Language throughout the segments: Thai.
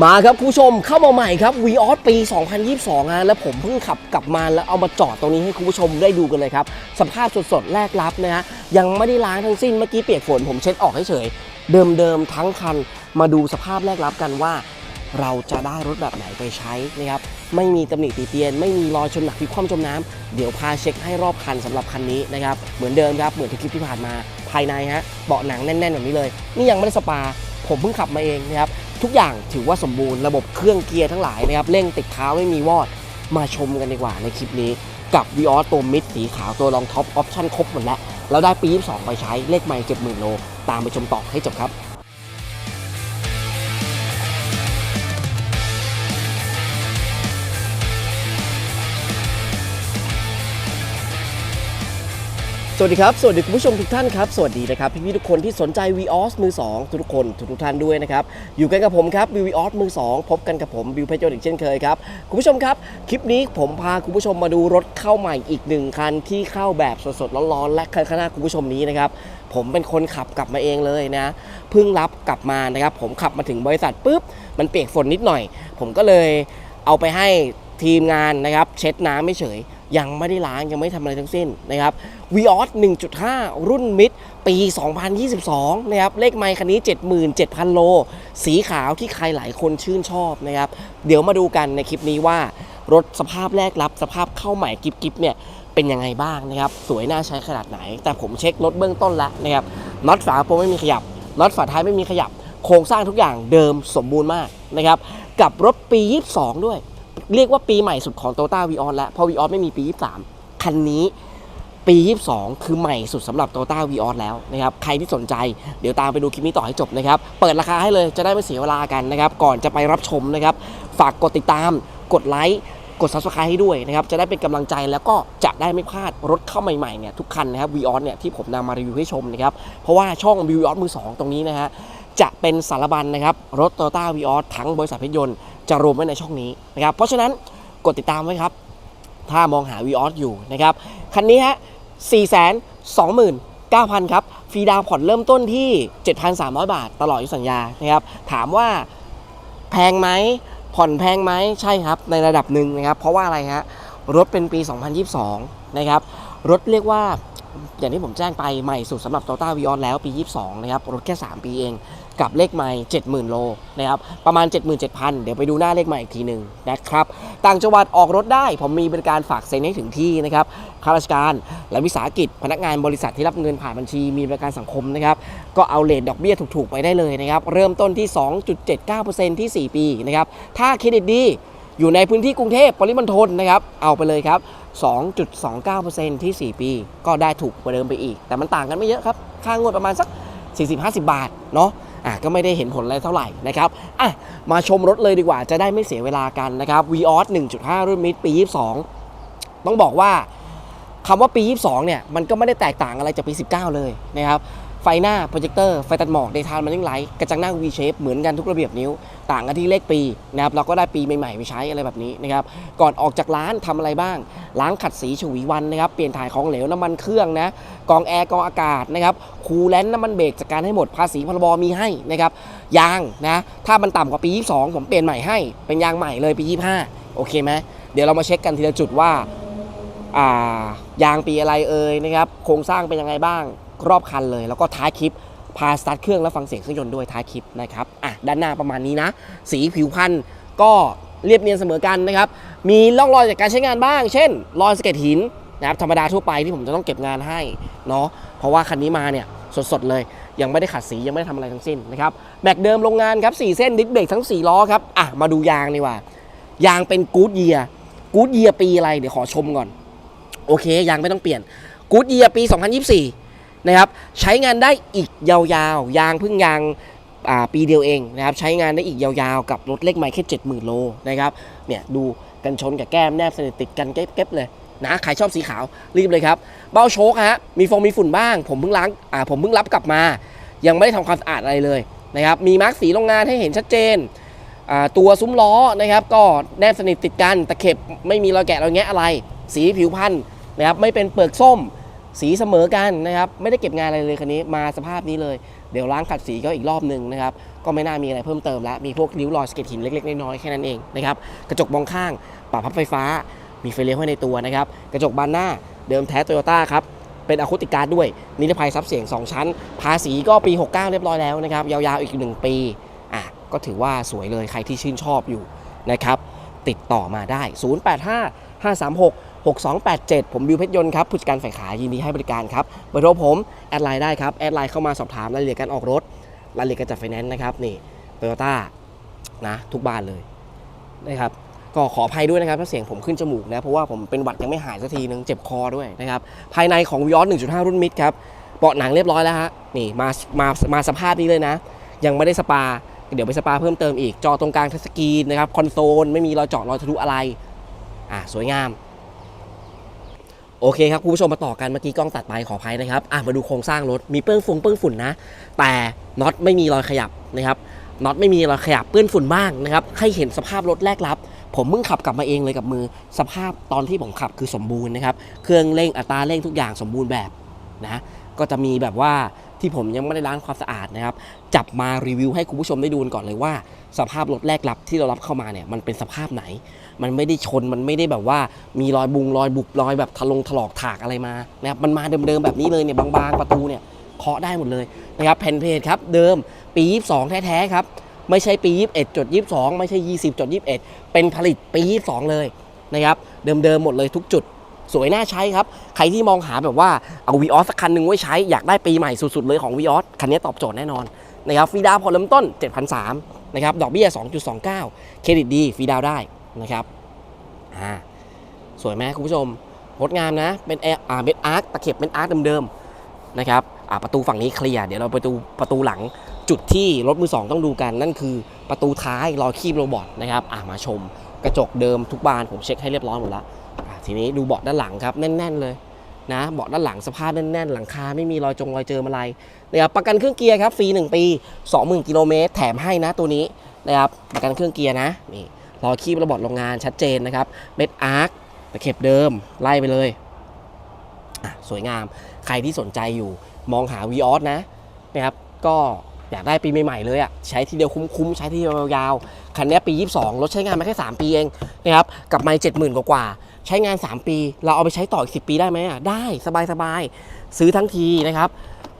มาครับคุณผู้ชมเข้ามาใหม่ครับ v ีออสปี 2022ฮะแล้วผมเพิ่งขับกลับมาแล้วเอามาจอดตรงนี้ให้คุณผู้ชมได้ดูกันเลยครับ สภาพสดๆ แรกรับนะฮะยังไม่ได้ล้างทั้งสิ้นเมื่อกี้เปียกฝนผมเช็ดออกเฉยๆเดิมๆทั้งคัน มาดูสภาพแรกรับกันว่า เราจะได้รถแบบไหนไปใช้นะครับไม่มีตำหนิติเตียน ไม่มีรอยชนหนักพลิคว่ำจมน้ำเดี๋ยวพาเช็คให้รอบคันสำหรับคันนี้นะครับเหมือนเดิมครับเหมือนทุกคลิปที่ผ่านมาภายในฮะเบาะหนังแน่นๆแบบนี้เลย นี่ยังไม่ได้สปาผมเพิ่งขับมาเองนะครับ ทุกอย่างถือว่าสมบูรณ์ระบบเครื่องเกียร์ทั้งหลายนะครับเร่งติดเท้าไม่มีวอดมาชมกันดีกว่าในคลิปนี้กับ v ีออสตัวมิดสีขาวตัวรองท็อปออปชั่นครบหมดแล้ว เราได้ปี 22 ไปใช้เลขไม่เจ็ดหมื่นโล ตามไปชมต่อให้จบครับ วัสดีครับ สวัสดีคุณผู้ชมทุกท่านครับ สวัสดีนะครับ พี่ๆทุกคนที่สนใจ v ีออสมือ 2 ทุกคนทุกท่านด้วยนะครับ อยู่กันกับผมครับวิวออสมือ 2 พบกันกับผมบิวเพชรโจดิกเช่นเคยครับ คุณผู้ชมครับ คลิปนี้ผมพาคุณผู้ชมมาดูรถเข้าใหม่อีกหนึ่งคันที่เข้าแบบสดๆร้อนๆและคันข้างหน้าคุณผู้ชมนี้นะครับผมเป็นคนขับกลับมาเองเลยนะเพิ่งรับกลับมานะครับผมขับมาถึงบริษัทปุ๊บมันเปียกฝนนิดหน่อย ผมก็เลยเอาไปให้ทีมงานนะครับเช็ดน้ำไม่เฉย ยังไม่ได้ล้างยังไม่ทำอะไรทั้งสิ้นนะครับ v ีออส1.5 รุ่นมิดปี 2022 นะครับ เลขไมค์คันนี้ 77,000 โล สีขาวที่ใครหลายคนชื่นชอบนะครับ เดี๋ยวมาดูกันในคลิปนี้ว่ารถสภาพแรกรับสภาพเข้าใหม่กิบกิบเนี่ยเป็นยังไงบ้างนะครับ สวยน่าใช้ขนาดไหน แต่ผมเช็ครถเบื้องต้นแล้วนะครับน็อตฝาโปรไม่มีขยับน็อตฝาท้ายไม่มีขยับ โครงสร้างทุกอย่างเดิมสมบูรณ์มากนะครับกับรถปี 22 ด้วย เรียกว่าปีใหม่สุดของ t o y o t a v ีออแล้วเพราะ v ีออไม่มีปี23คันนี้ปี 22 คือใหม่สุดสำหรับ t o y o t a v ีออแล้วนะครับ ใครที่สนใจเดี๋ยวตามไปดูคลิปนี้ต่อให้จบนะครับ เปิดราคาให้เลยจะได้ไม่เสียเวลากันนะครับ ก่อนจะไปรับชมนะครับ ฝากกดติดตาม กดไลค์ กด subscribe ให้ด้วยนะครับ จะได้เป็นกำลังใจแล้วก็จะได้ไม่พลาดรถเข้าใหม่ๆเนี่ยทุกคันนะครับ v ีออเนี่ยที่ผมนำมารีวิวให้ชมนะครับ เพราะว่าช่อง v ีออมือ 2 ตรงนี้นะฮะจะเป็นสารบัญนะครับรถ t o y o t a v ีออทั้งบริษัทเพชรยนต์ จะรวมไว้ในช่องนี้นะครับเพราะฉะนั้นกดติดตามไว้ครับ ถ้ามองหา v ีออสอยู่นะครับคันนี้ฮะ4 2 9 0 0 0 ครับ ฟรีดาวผ่อนเริ่มต้นที่ 7,300 บาท ตลอดอายุสัญญานะครับ ถามว่าแพงไหม ผ่อนแพงไหม ใช่ครับ ในระดับหนึ่งนะครับ เพราะว่าอะไรฮะ รถเป็นปี 2022 นะครับ รถเรียกว่า อย่างที่ผมแจ้งไปใหม่สุดสำหรับ Toyota v ีออแล้วปี 22 นะครับ รถแค่ 3 ปีเอง กับเลขใหม่ 70,000 โลนะครับประมาณ 77,000 เดี๋ยวไปดูหน้าเลขใหม่อีกทีหนึ่งนะครับต่างจังหวัดออกรถได้ ผมมีบริการฝากเซ็นให้ถึงที่นะครับข้าราชการและวิสาหกิจ พนักงานบริษัทที่รับเงินผ่านบัญชี มีบริการสังคมนะครับก็เอาเลทดอกเบี้ยถูกๆไปได้เลยนะครับเริ่มต้นที่ 2.79%ที่ 4 ปีนะครับถ้าเครดิตดีอยู่ในพื้นที่กรุงเทพปริมณฑลนะครับ เอาไปเลยครับ 2.29%ที่ 4 ปี ก็ได้ถูกกว่าเดิมไปอีก แต่มันต่างกันไม่เยอะครับ ค่างวดประมาณสัก 40-50 บาท เนาะ อะก็ไม่ได้เห็นผลอะไรเท่าไหร่นะครับอะมาชมรถเลยดีกว่าจะได้ไม่เสียเวลากันนะครับ v ีออส1.5 รุ่นมิดปี 22 ต้องบอกว่าคำว่าปี 22 เนี่ย มันก็ไม่ได้แตกต่างอะไรจากปี 19 เลยนะครับ ไฟหน้าโปรเจคเตอร์ไฟตัดหมอกเดทานมันนิ่งไลท์กระจังหน้า V shape เหมือนกันทุกระเบียบนิ้ว ต่างกันที่เลขปีนะครับเราก็ได้ปีใหม่ๆไปใช้อะไรแบบนี้นะครับก่อนออกจากร้านทำอะไรบ้าง ล้างขัดสีฉวีวันนะครับเปลี่ยนถ่ายของเหลวน้ำมันเครื่องนะกองแอร์กองอากาศนะครับคูลแลนต์น้ำมันเบรกจัดการให้หมดภาษีพรบมีให้นะครับยางนะถ้ามันต่ำกว่าปี 22 ผมเปลี่ยนใหม่ให้ เป็นยางใหม่เลยปี 25 โอเคไหมเดี๋ยวเรามาเช็คกันทีละจุดว่าอ่ายางปีอะไรเอ่ยนะครับโครงสร้างเป็นยังไงบ้าง รอบคันเลย แล้วก็ท้ายคลิปพาสตาร์ทเครื่องแล้วฟังเสียงเครื่องยนต์ด้วยท้ายคลิปนะครับอะด้านหน้าประมาณนี้นะ สีผิวพันธุ์ก็เรียบเนียนเสมอกันนะครับ มีร่องรอยจากการใช้งานบ้าง เช่น รอยสะเก็ดหินนะครับธรรมดาทั่วไปที่ผมจะต้องเก็บงานให้เนาะเพราะว่าคันนี้มาเนี่ยสดๆเลย ยังไม่ได้ขัดสียังไม่ได้ทำอะไรทั้งสิ้นนะครับแม็กเดิมโรงงานครับ4เส้นดิสเบรกทั้ง 4 ล้อครับอะมาดูยางดีกว่ายางเป็นกู๊ดเยียกู๊ดเยียปีอะไรเดี๋ยวขอชมก่อน โอเคยางไม่ต้องเปลี่ยนกู๊ดเยียปี 2024 นะครับใช้งานได้อีกยาวๆ ยางพิ่งยางาปีเดียวเองนะครับใช้งานได้อีกยาวๆ กับรถเล็กไมค์แค่70,000 โลนะครับเนี่ยดูกันชนกับแก้มแนบสนิทติดกันเก็บๆเลยนะใครชอบสีขาวรีบเลยครับ เบ้าโชคฮะมีฟองมีฝุ่นบ้าง ผมเพิ่งล้างอ่าผมเพิ่งรับกลับมา ยังไม่ได้ทำความสะอาดอะไรเลยนะครับมีมาร์กสีโรงงานให้เห็นชัดเจนตัวซุ้มล้อนะครับก็แนบสนิทติดกันตะเข็บไม่มีรอยแกะรอยแงะอะไร สีผิวพันธุ์นะครับไม่เป็นเปลือกส้ม สีเสมอกันนะครับ ไม่ได้เก็บงานอะไรเลยคันนี้มาสภาพนี้เลย เดี๋ยวล้างขัดสีก็อีกรอบหนึ่งนะครับ ก็ไม่น่ามีอะไรเพิ่มเติมแล้ว มีพวกริ้วรอยสเก็ตหินเล็ก ๆ น้อยๆแค่นั้นเองนะครับ กระจกมองข้างปรับพับไฟฟ้า มีไฟเลี้ยวให้ในตัวนะครับ กระจกบานหน้าเดิมแท้โตโยต้าครับเป็นอะคูติการ์ดด้วยนิรภัยซับเสียง 2 ชั้น ภาษีก็ปี 69 เรียบร้อยแล้วนะครับ ยาวๆอีก 1 ปีอะก็ถือว่าสวยเลยใครที่ชื่นชอบอยู่นะครับติดต่อมาได้ 085 536 6287 ผมบิวเพชรยนต์ครับผู้จัดการฝ่ายขายยินดีให้บริการครับเบอร์โทรผม แอดไลน์ได้ครับ แอดไลน์เข้ามาสอบถามรายละเอียดการออกรถรายละเอียดการจัดไฟแนนซ์นะครับนี่โตโยต้านะทุกบ้านเลยนะครับก็ขออภัยด้วยนะครับถ้าเสียงผมขึ้นจมูกนะ เพราะว่าผมเป็นหวัดยังไม่หายสักทีนึงเจ็บคอด้วยนะครับ ภายในของวิออส1.5 รุ่นมิดครับเบาะหนังเรียบร้อยแล้วฮะนี่มามามาสภาพนี้เลยนะ ยังไม่ได้สปา เดี๋ยวไปสปาเพิ่มเติมอีกจอตรงกลางทัชสกรีนนะครับคอนโซลไม่มีรอยเจาะรอยทะลุอะไรอะสวยงาม โอเคครับคุณผู้ชมมาต่อกันเมื่อกี้กล้องตัดไปขออภัยนะครับอะมาดูโครงสร้างรถมีเปื้อนฝุ่นเปื้อนฝุ่นนะ แต่น็อตไม่มีรอยขยับนะครับน็อตไม่มีรอยขยับเปื้อนฝุ่นบ้างนะครับให้เห็นสภาพรถแรกรับ ผมเพิ่งขับกลับมาเองเลยกับมือ สภาพตอนที่ผมขับคือสมบูรณ์นะครับเครื่องเร่งอัตราเร่งทุกอย่างสมบูรณ์แบบนะก็จะมีแบบว่า ที่ผมยังไม่ได้ล้างความสะอาดนะครับ จับมารีวิวให้คุณผู้ชมได้ดูกันก่อนเลยว่า สภาพรถแรกรับที่เรารับเข้ามาเนี่ยมันเป็นสภาพไหน มันไม่ได้ชนมันไม่ได้แบบว่ามีรอยบุงรอยบุบรอยแบบทะลงถลอกถากอะไรมานะครับมันมาเดิมๆแบบนี้เลยเนี่ยบางๆประตูเนี่ยเคาะได้หมดเลยนะครับแผ่นเพจครับเดิมปี 22 แท้ๆครับไม่ใช่ปี 21จด22 ไม่ใช่ 20จด21 เป็นผลิตปี 22 เลยนะครับเดิมๆหมดเลยทุกจุด สวยน่าใช้ครับ ใครที่มองหาแบบว่าเอาวีออสสักคันหนึ่งไว้ใช้ อยากได้ปีใหม่สุดๆเลยของวีออสคันนี้ตอบโจทย์แน่นอนนะครับฟรีดาวน์ผ่อเริ่มต้น 7,300นะครับดอกเบี้ย 2.29 เครดิตดีฟรีดาวได้นะครับอ่าสวยไหมคุณผู้ชมงดงามนะ เป็นแอร์อ่าเป็นอาร์คตะเข็บเป็นอาร์คเดิมๆนะครับอ่าประตูฝั่งนี้เคลียร์เดี๋ยวเราไปดูประตูหลังจุดที่รถมือสองต้องดูกันนั่นคือประตูท้ายรอยคีบโรบอทนะครับอ่ามาชมกระจกเดิมทุกบานผมเช็คให้เรียบร้อยหมดแล้วอะ ทีนี้ดูเบาะด้านหลังครับแน่น ๆเลยนะเบาะด้านหลังสภาพแน่นๆ หลังคาไม่มีรอยจงรอยเจอมอะไรนะครับประกันเครื่องเกียร์ครับฟรี1 ปี 20,000กิโลเมตรแถมให้นะตัวนี้นะครับประกันเครื่องเกียร์นะนี่รอคีบระบบโรงงานชัดเจนนะครับเม็ดอาร์คตะเข็บเดิมไล่ไปเลยสวยงามใครที่สนใจอยู่มองหา v ีออสนะนะครับก็อยากได้ปีใหม่ๆเลยอะใช้ทีเดียวคุ้มๆ ใช้ทีเดียวยาวๆคันนี้ปี 22 รถใช้งานมาแค่ 3 ปีเองนะครับกับไม่เจ็ดหมื่นกว่าๆ ใช้งาน 3 ปี เราเอาไปใช้ต่ออีก 10 ปีได้ไหมอะได้สบายสบายๆ ซื้อทั้งทีนะครับ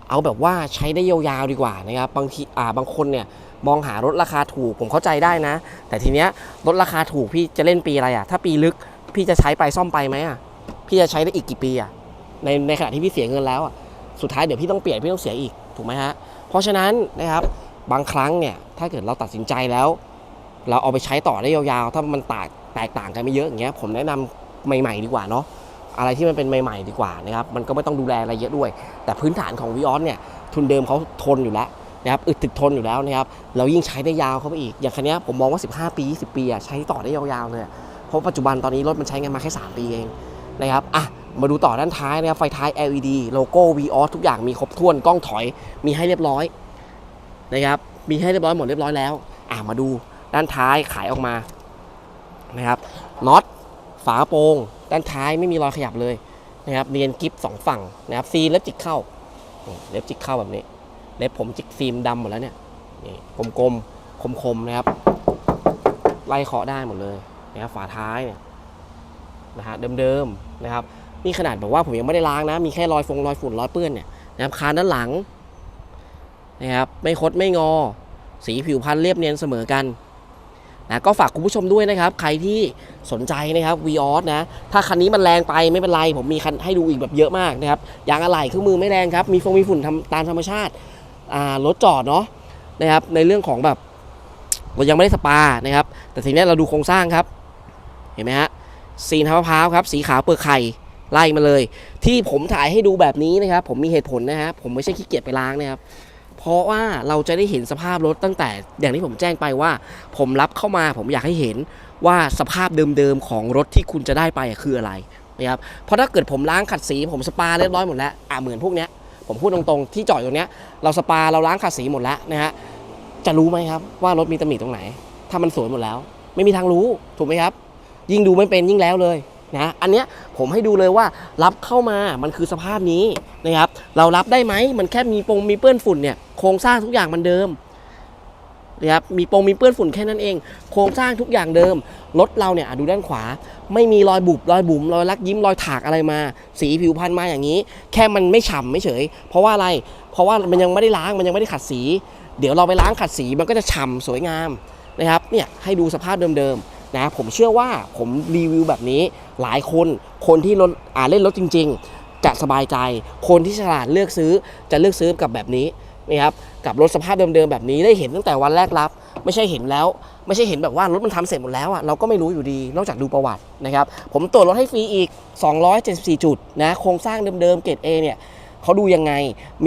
เอาแบบว่าใช้ได้ยาวๆดีกว่านะครับบางทีอ่าบางคนเนี่ยมองหารถราคาถูกผมเข้าใจได้นะ แต่ทีเนี้ยรถราคาถูกพี่จะเล่นปีอะไรอะถ้าปีลึกพี่จะใช้ไปซ่อมไปไหมอะพี่จะใช้ได้อีกกี่ปีอะในในขณะที่พี่เสียเงินแล้วอะสุดท้ายเดี๋ยวพี่ต้องเปลี่ยนพี่ต้องเสียอีกถูกไหมฮะเพราะฉะนั้นนะครับบางครั้งเนี่ยถ้าเกิดเราตัดสินใจแล้ว เราเอาไปใช้ต่อได้ยาวๆ ถ้ามันแตกแตกต่างกันไม่เยอะอย่างเงี้ยผมแนะนำ ใหม่ๆ ดีกว่าเนาะอะไรที่มันเป็นใหม่ ๆ ดีกว่านะครับมันก็ไม่ต้องดูแลอะไรเยอะด้วย แต่พื้นฐานของวิออสเนี่ยทุนเดิมเขาทนอยู่แล้วนะครับอึดถึกทนอยู่แล้วนะครับเรายิ่งใช้ได้ยาวเข้าไปอีก อย่างคันนี้ผมมองว่า 15 ปี 20 ปีอะใช้ต่อได้ยาวๆเลยเพราะปัจจุบันตอนนี้รถมันใช้งานมาแค่ 3 ปีเองนะครับอะมาดูต่อด้านท้ายนะครับไฟท้าย LED โลโก้ VOS ทุกอย่างมีครบถ้วนกล้องถอยมีให้เรียบร้อยนะครับมีให้เรียบร้อยหมดเรียบร้อยแล้ว อะมาดูด้านท้ายขายออกมานะครับน็อต ฝากระโปรงด้านท้ายไม่มีรอยขยับเลยนะครับเนียนกิฟสองฝั่งนะครับซีเล็บจิกเข้าเล็บจิกเข้าแบบนี้เล็บผมจิกฟิล์มดำหมดแล้วเนี่ยนี่กลมๆคมๆนะครับ ไล่เคาะได้หมดเลยนะครับฝาท้ายเนี่ยนะฮะเดิมๆนะครับนี่ขนาดแบบว่าผมยังไม่ได้ล้างนะ มีแค่รอยฟงรอยฝุ่นรอยเปื้อนเนี่ยนะครับคานด้านหลังนะครับไม่คดไม่งอ สีผิวพรรณเรียบเนียนเสมอกัน นะก็ฝากคุณผู้ชมด้วยนะครับ ใครที่สนใจนะครับ v ีออสนะ ถ้าคันนี้มันแรงไปไม่เป็นไร ผมมีคันให้ดูอีกแบบเยอะมากนะครับยางอะไหล่เครื่องมือไม่แรงครับ มีฟงมีฝุ่นทำตามธรรมชาติรถจอดเนาะนะครับ ในเรื่องของแบบเรายังไม่ได้สปานะครับ แต่ทีนี้เราดูโครงสร้างครับ เห็นไหมฮะซีนทับมะพร้าวครับ สีขาวเปลือกไข่ไล่มาเลย ที่ผมถ่ายให้ดูแบบนี้นะครับ ผมมีเหตุผลนะครับผมไม่ใช่ขี้เกียจไปล้างนะครับ เพราะว่าเราจะได้เห็นสภาพรถตั้งแต่อย่างที่ผมแจ้งไปว่า ผมรับเข้ามาผมอยากให้เห็นว่าสภาพเดิมๆของรถที่คุณจะได้ไปคืออะไรนะครับเพราะถ้าเกิดผมล้างขัดสีผมสปาเรียบร้อยหมดแล้วอ่าเหมือนพวกเนี้ยผมพูดตรงๆที่จอดตรงเนี้ยเราสปาเราล้างขัดสีหมดแล้วนะฮะจะรู้ไหมครับว่ารถมีตำหนิตรงไหน ถ้ามันสวยหมดแล้ว ไม่มีทางรู้ถูกไหมครับ ยิ่งดูไม่เป็นยิ่งแล้วเลยนะอันเนี้ยผมให้ดูเลยว่ารับเข้ามามันคือสภาพนี้นะครับเรารับได้ไหมมันแค่มีปงมีเปื้อนฝุ่นเนี่ย โครงสร้างทุกอย่างมันเดิมนะครับมีปงมีเปื้อนฝุ่นแค่นั้นเอง โครงสร้างทุกอย่างเดิม รถเราเนี่ยดูด้านขวา ไม่มีรอยบุบรอยบุ๋มรอยลักยิ้มรอยถากอะไรมา สีผิวพรรณมาอย่างนี้ แค่มันไม่ฉ่ำไม่เฉย เพราะว่าอะไร เพราะว่ามันยังไม่ได้ล้างมันยังไม่ได้ขัดสี เดี๋ยวเราไปล้างขัดสีมันก็จะฉ่ำสวยงามนะครับเนี่ยให้ดูสภาพเดิมๆนะผมเชื่อว่าผมรีวิวแบบนี้หลายคนคนที่รถอ่าเล่นรถจริง ๆ จะสบายใจ คนที่ฉลาดเลือกซื้อจะเลือกซื้อกับแบบนี้ นะครับกับรถสภาพเดิมๆแบบนี้ได้เห็นตั้งแต่วันแรกรับ ไม่ใช่เห็นแล้ว ไม่ใช่เห็นแบบว่ารถมันทำเสร็จหมดแล้วอะเราก็ไม่รู้อยู่ดี นอกจากดูประวัตินะครับ ผมตรวจรถให้ฟรีอีก 274 จุดนะโครงสร้างเดิมๆเกรด A เนี่ยเขาดูยังไง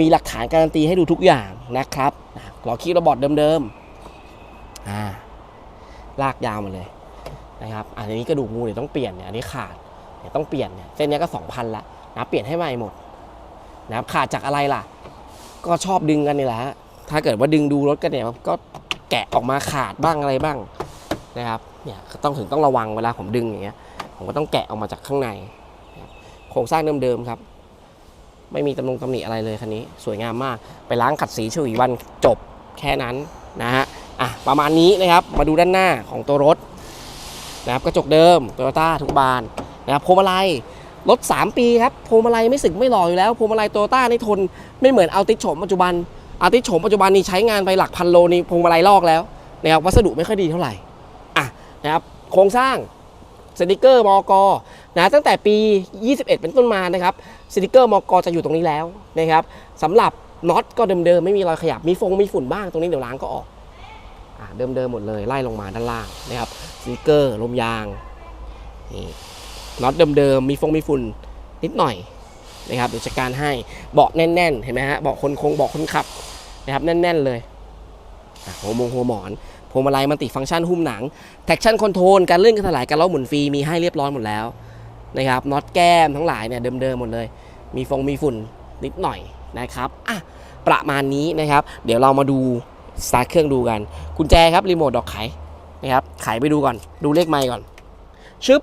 มีหลักฐานการันตีให้ดูทุกอย่างนะครับอะล้อคีระบอดเดิมๆอ่าลากยาวมาเลยนะครับอันนี้กระดูกงูเดี๋ยวต้องเปลี่ยนเนี่ยอันนี้ขาดเดี๋ยวต้องเปลี่ยนเนี่ยเส้นนี้ก็ 2,000ละนะเปลี่ยนให้ใหม่หมดนะครับขาดจากอะไรล่ะ ก็ชอบดึงกันนี่แหละฮะถ้าเกิดว่าดึงดูรถกันเนี่ยก็แกะออกมาขาดบ้างอะไรบ้างนะครับเนี่ยต้องถึงต้องระวังเวลาผมดึงอย่างเงี้ยผมก็ต้องแกะออกมาจากข้างใน โครงสร้างเดิมๆครับ ไม่มีตำนงตำหนิอะไรเลยคันนี้ สวยงามมากไปล้างขัดสีฉวีวันจบแค่นั้นนะฮะอะประมาณนี้นะครับมาดูด้านหน้าของตัวรถนะครับกระจกเดิมโตโยต้าทุกบานนะครับพวงมาลัย รถ 3 ปีครับพวงมาลัยไม่สึกไม่หล่ออยู่แล้วพวงมาลัยโตโยต้านี่ทนไม่เหมือนเอาติชโฉมปัจจุบันเอาติชโฉมปัจจุบันนี่ใช้งานไปหลักพันโลนี่พวงมาลัยลอกแล้วนะครับวัสดุไม่ค่อยดีเท่าไหร่อะนะครับโครงสร้างสติกเกอร์มอกนะตั้งแต่ปี 21 เป็นต้นมานะครับสติกเกอร์มอกจะอยู่ตรงนี้แล้วนะครับสำหรับน็อตก็เดิมๆไม่มีรอยขยับมีฟงมีฝุ่นบ้างตรงนี้เดี๋ยวล้างก็ออกอ่าเดิมๆหมดเลยไล่ลงมาด้านล่างนะครับสติกเกอร์ลมยางนี่ น็อตเดิมๆมีฟงมีฝุ่นนิดหน่อยนะครับเดี๋ยวจัดการให้เบาะแน่นๆ เห็นไหมฮะเบาะคนคงเบาะคนขับนะครับแน่น ๆ เลยหัวมงหัวหมอนพวงมาลัยมันติฟังก์ชันหุ้มหนังแท็กชั่นคอนโทรลการเลื่อนการถลายการล้อหมุนฟรีมีให้เรียบร้อยหมดแล้วนะครับน็อตแก้มทั้งหลายเนี่ยเดิมๆหมดเลย มีฟงมีฝุ่นนิดหน่อยนะครับอะประมาณนี้นะครับ เดี๋ยวเรามาดูสตาร์ทเครื่องดูกันกุญแจครับรีโมทดอกไขนะครับไขไปดูก่อนดูเลขไมล์ก่อนชึบ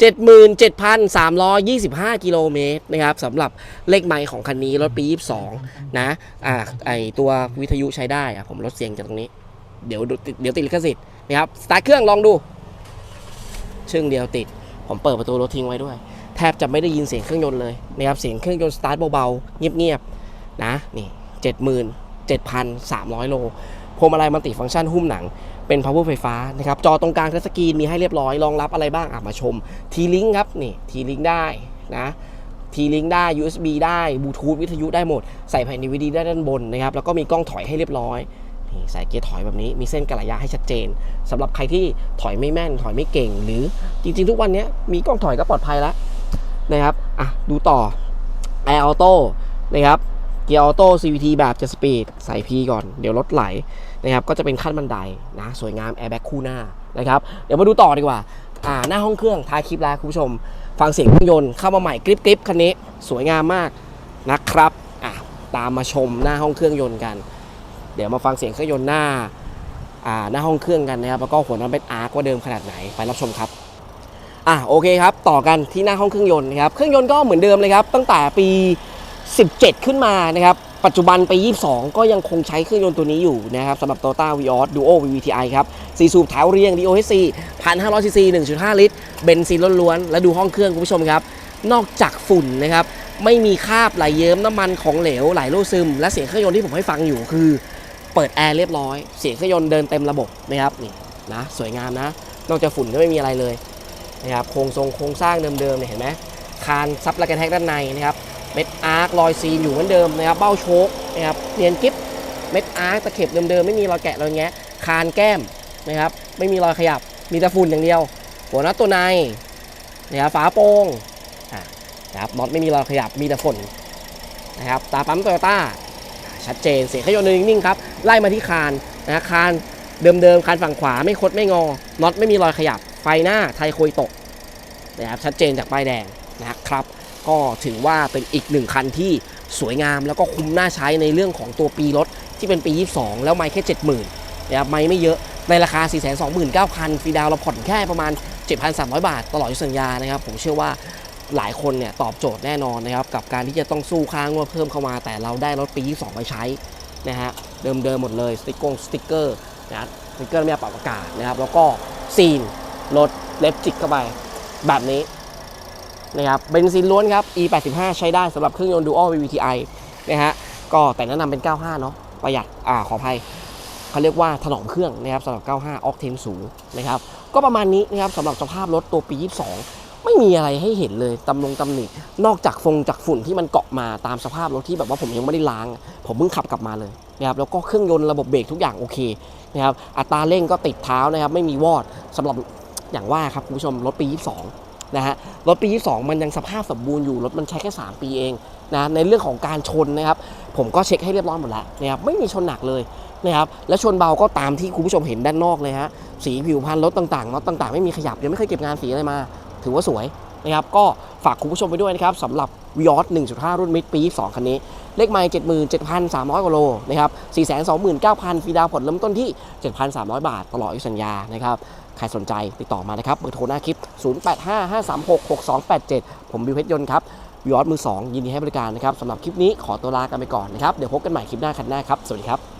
77,325 กิโลเมตรนะครับสำหรับเลขไมล์ของคันนี้รถปี 22 นะอ่าไอตัววิทยุใช้ได้อะผมลดเสียงจากตรงนี้ เดี๋ยวเดี๋ยวติดลิขสิทธิ์นะครับสตาร์ทเครื่องลองดู ชึ่งเดียวติด ผมเปิดประตูรถทิ้งไว้ด้วย แทบจะไม่ได้ยินเสียงเครื่องยนต์เลยนะครับเสียงเครื่องยนต์สตาร์ทเบาๆ เงียบๆ นะนี่เจ็ดหมื่นเจ็ดพันสามร้อยโล พวงมาลัยมัลติฟังก์ชันหุ้มหนังเป็น power ไฟฟ้านะครับจอตรงกลางทัชสกรีนมีให้เรียบร้อยรองรับอะไรบ้างอะมาชม T-Link ครับนี่ T-Link ได้นะ T-Link ได้ USB ได้บลูทูธวิทยุได้หมด ใส่ภายในวีดีได้ด้านบนนะครับแล้วก็มีกล้องถอยให้เรียบร้อยนี่ใส่เกียร์ถอยแบบนี้มีเส้นกระยะให้ชัดเจนสำหรับใครที่ถอยไม่แม่นถอยไม่เก่ง หรือจริงๆ ทุกวันนี้มีกล้องถอยก็ปลอดภัยแล้วนะครับอะดูต่อ Air Auto นะครับ เกียร์ออโต้ CVT แบบจะสปีดใส่ P ก่อนเดี๋ยวรถไหลนะครับก็จะเป็นขั้นบันไดนะสวยงามแอร์แบ็กคู่หน้านะครับเดี๋ยวมาดูต่อดีกว่าอ่าหน้าห้องเครื่องท้ายคลิปแล้วคุณผู้ชม ฟังเสียงเครื่องยนต์เข้ามาใหม่กริปกริปคันนี้สวยงามมากนะครับอะตามมาชมหน้าห้องเครื่องยนต์กัน เดี๋ยวมาฟังเสียงเครื่องยนต์หน้าอ่าหน้าห้องเครื่องกันนะครับแล้วก็หัวน้ำเป็นอาร์กว่าเดิมขนาดไหนไปรับชมครับอะโอเคครับต่อกันที่หน้าห้องเครื่องยนต์นะครับเครื่องยนต์ก็เหมือนเดิมเลยครับตั้งแต่ปี 17 ขึ้นมานะครับ ปัจจุบันปี22 ก็ยังคงใช้เครื่องยนต์ตัวนี้อยู่นะครับสำหรับ Toyota Vios Duo VVTi ครับสีสูบแถวเรียง DOHC 1,500 cc 1.5 ลิตร เบนซินล้วนๆ และดูห้องเครื่องคุณผู้ชมครับ นอกจากฝุ่นนะครับ ไม่มีคราบไหลเยิ้มน้ำมันของเหลวไหลรั่วซึม และเสียงเครื่องยนต์ที่ผมให้ฟังอยู่คือ เปิดแอร์เรียบร้อย เสียงเครื่องยนต์เดินเต็มระบบนะครับนี่นะสวยงามนะ นอกจากฝุ่นก็ไม่มีอะไรเลยนะครับโครงทรงโครงสร้างเดิมๆเนี่ยเห็นไหมคานซับและกันแทกด้านในนะครับ ม็ดอาร์ครอยซีนอยู่เหมือนเดิมนะครับเบ้าโชคนะครับเนียนกิฟเม็ดอาร์คตะเข็บเดิมๆไม่มีรอยแกะรอยแงะคานแก้มนะครับไม่มีรอยขยับมีแต่ฝุ่นอย่างเดียว หัวน็อตตัวในนะครับฝาโปร่งนะครับน็อตไม่มีรอยขยับมีแต่ฝุ่นนะครับตาปั๊มโตโยต้าชัดเจนเสียงขยนต์นิ่งๆครับไล่มาที่คานนะคานเดิมๆคานฝั่งขวาไม่คดไม่งอน็อตไม่มีรอยขยับไฟหน้าไทยโคยตกนะครับชัดเจนจากป้ายแดงนะครับ ก็ถือว่าเป็นอีกหนึ่งคันที่สวยงามแล้วก็คุ้มน่าใช้ในเรื่องของตัวปีรถที่เป็นปี 22 แล้วไม่แค่ 70,000นะครับไม่ไม่เยอะในราคา 429,000ฟรีดาวเราผ่อนแค่ประมาณ 7,300 บาท ตลอดสัญญานะครับ ผมเชื่อว่าหลายคนเนี่ยตอบโจทย์แน่นอนนะครับ กับการที่จะต้องสู้ค่างวดเพิ่มเข้ามา แต่เราได้รถปี 22 ไปใช้นะฮะเดิมๆหมดเลยสติ๊กกงสติ๊กเกอร์นะสติ๊กเกอร์ไม่ปรับอากาศนะครับ แล้วก็ซีนรถเล็บจิกเข้าไปแบบนี้ นะครับเบนซินล้วนครับ E85 ใช้ได้สำหรับเครื่องยนต์ Dual VVTi นะฮะก็แต่แนะนำเป็น 95 เนาะประหยัดอ่าขออภัยเขาเรียกว่าถนอมเครื่องนะครับสำหรับ 95 ออกเทนสูงนะครับก็ประมาณนี้นะครับสำหรับสภาพรถตัวปี 22 ไม่มีอะไรให้เห็นเลยตำลงตำหนินอกจากฟงจากฝุ่นที่มันเกาะมาตามสภาพรถที่แบบว่าผมยังไม่ได้ล้าง ผมเพิ่งขับกลับมาเลยนะครับแล้วก็เครื่องยนต์ระบบเบรกทุกอย่างโอเคนะครับอัตราเร่งก็ติดเท้านะครับไม่มีวอดสำหรับอย่างว่าครับคุณผู้ชมรถปี 22 นะฮะรถปี 22 มันยังสภาพสมบูรณ์อยู่รถมันใช้แค่ 3 ปีเองนะในเรื่องของการชนนะครับผมก็เช็คให้เรียบร้อยหมดแล้วนะครับไม่มีชนหนักเลยนะครับและชนเบาก็ตามที่คุณผู้ชมเห็นด้านนอกเลยฮะสีผิวพรรณรถต่างๆน็อตต่างๆ ไม่มีขยับยังไม่เคยเก็บงานสีอะไรมา ถือว่าสวยนะครับก็ฝากคุณผู้ชมไปด้วยนะครับสำหรับวิออส1.5 รุ่นมิดปี2คันนี้ เลขไมล์77,300 กว่าโลนะครับ429,000ฟรีดาวน์ผ่อนเริ่มต้นที่ 7,300 บาทตลอดอายุสัญญานะครับ ใครสนใจติดต่อมานะครับเบอร์โทรหน้าคลิป 0855366287 ผมบิวเพชรยนต์ครับวิออสมือ 2 ยินดีให้บริการนะครับสำหรับคลิปนี้ขอตัวลากันไปก่อนนะครับ เดี๋ยวพบกันใหม่คลิปหน้าคันหน้าครับ สวัสดีครับ